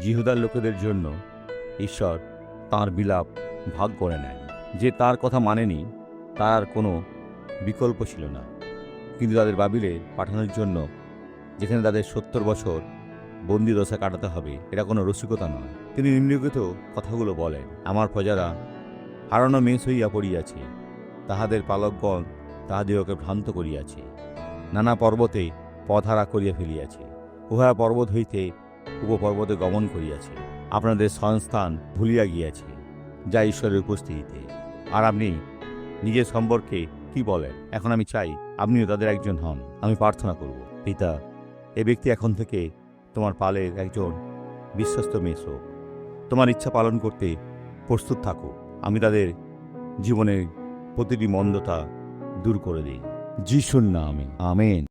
জিহুদার লোকেদের জন্য ঈশ্বর তার বিলাপ ভাগ করে নেন যে তার কথা মানেনি, তার কোনো বিকল্প ছিল না। কিন্তু তাদের বাবিলে পাঠানোর জন্য যেখানে তাদের সত্তর বছর বন্দি দশা কাটাতে হবে, এটা কোনো রসিকতা নয়। তিনি নিম্নলিখিত কথাগুলো বলেন, আমার প্রজারা হারানো মেষ হইয়া পড়িয়াছে, তাহাদের পালকগণ তাহাদিগকে ভ্রান্ত করিয়াছে, নানা পর্বতে পথহারা করিয়া ফেলিয়াছে উহা পর্বত হইতে উপপর্বতে গমন করিয়াছে। আপনাদের সংস্থান ভুলিয়া গিয়াছে। যা ঈশ্বরের উপস্থিতিতে। আর আপনি নিজের সম্পর্কে কি বলেন? এখন আমি চাই আপনিও তাদের একজন হন। আমি প্রার্থনা করব, পিতা, এ ব্যক্তি এখন থেকে তোমার পালের একজন বিশ্বস্ত মেষ হোক তোমার ইচ্ছা পালন করতে প্রস্তুত থাকো। আমি তাদের জীবনের প্রতিটি মন্দতা দূর করে দিই। যিশুর নামে, আমেন।